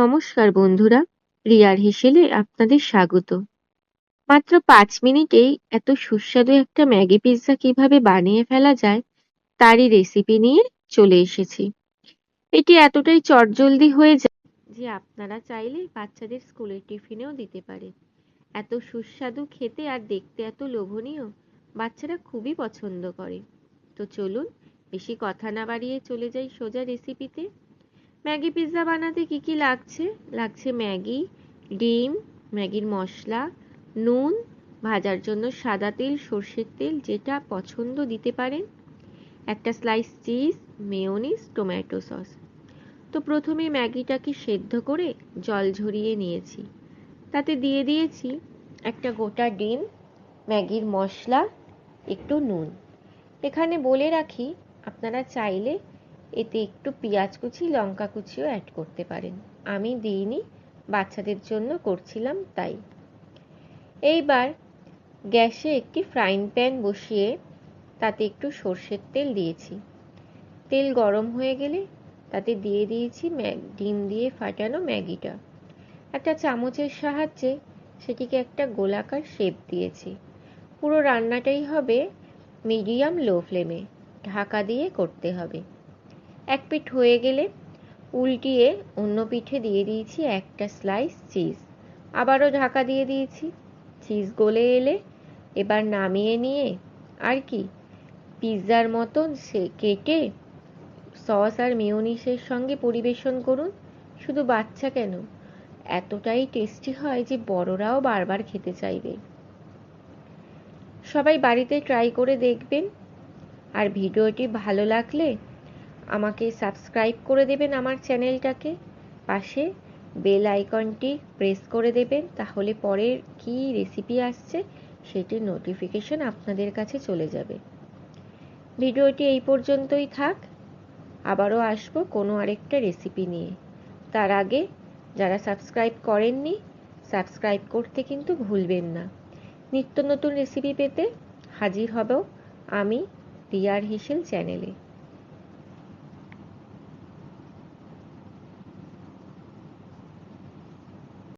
নমস্কার বন্ধুরা, রিয়ার হেসেলে আপনাদের স্বাগত। মাত্র পাঁচ মিনিটেই এত সুস্বাদু একটা ম্যাগি পিৎজা কীভাবে বানিয়ে ফেলা যায়, তারই রেসিপি নিয়ে চলে এসেছি। এটি এতটাই চটজলদি হয়ে যায় যে আপনারা চাইলে বাচ্চাদের স্কুলের টিফিনেও দিতে পারে। এত সুস্বাদু খেতে আর দেখতে এত লোভনীয়, বাচ্চারা খুবই পছন্দ করে। তো চলুন, বেশি কথা না বাড়িয়ে চলে যাই সোজা রেসিপিতে ম্যাগি পিৎজা বানাতে কি কি লাগছে? লাগছে ম্যাগি, ডিম, ম্যাগির মশলা, নুন, ভাজার জন্য সাদা তেল, সর্ষের তেল, যেটা পছন্দ দিতে পারেন। একটা slice cheese mayonnaise tomato sauce তো প্রথমে ম্যাগিটাকে সেদ্ধ করে জল ঝরিয়ে নিয়েছি। তাতে দিয়ে দিয়েছি একটা গোটা ডিম, ম্যাগির মশলা, একটু নুন। এখানে বলে রাখি, আপনারা চাইলে এতে একটু পেঁয়াজ কুচি, লঙ্কা কুচিও অ্যাড করতে পারেন। আমি দিইনি, বাচ্চাদের জন্য করছিলাম তাই। এইবার গ্যাসে একটি ফ্রাইং প্যান বসিয়ে তাতে একটু সর্ষের তেল দিয়েছি। তেল গরম হয়ে গেলে তাতে দিয়ে দিয়েছি ডিম দিয়ে ফাটানো ম্যাগিটা। একটা চামচের সাহায্যে সেটিকে একটা গোলাকার শেপ দিয়েছি। পুরো রান্নাটাই হবে মিডিয়াম লো ফ্লেমে ঢাকা দিয়ে করতে হবে। এক পিঠ হয়ে গেলে উল্টিয়ে অন্য পিঠে দিয়ে দিয়েছি একটা স্লাইস চিজ আবারও ঢাকা দিয়ে দিয়েছি। চিজ গলে এলে এবার নামিয়ে নিয়ে আর কি, পিৎজার মতন সে কেটে সস আর মিওনিসের সঙ্গে পরিবেশন করুন। শুধু বাচ্চা কেন, এতটাই টেস্টি হয় যে বড়রাও বারবার খেতে চাইবে। সবাই বাড়িতে ট্রাই করে দেখবেন। আর ভিডিওটি ভালো লাগলে আমাকে সাবস্ক্রাইব করে দেবেন আমার চ্যানেলটাকে পাশে বেল আইকনটি প্রেস করে দেবেন, তাহলে পরের কি রেসিপি আসছে সেটির নোটিফিকেশন আপনাদের কাছে চলে যাবে। ভিডিওটি এই পর্যন্তই থাক, আবারও আসব কোনো আরেকটা রেসিপি নিয়ে। তার আগে যারা সাবস্ক্রাইব করেননি সাবস্ক্রাইব করতে কিন্তু ভুলবেন না। নিত্য নতুন রেসিপি পেতে হাজির হব আমি রিয়ার হিসেল চ্যানেলে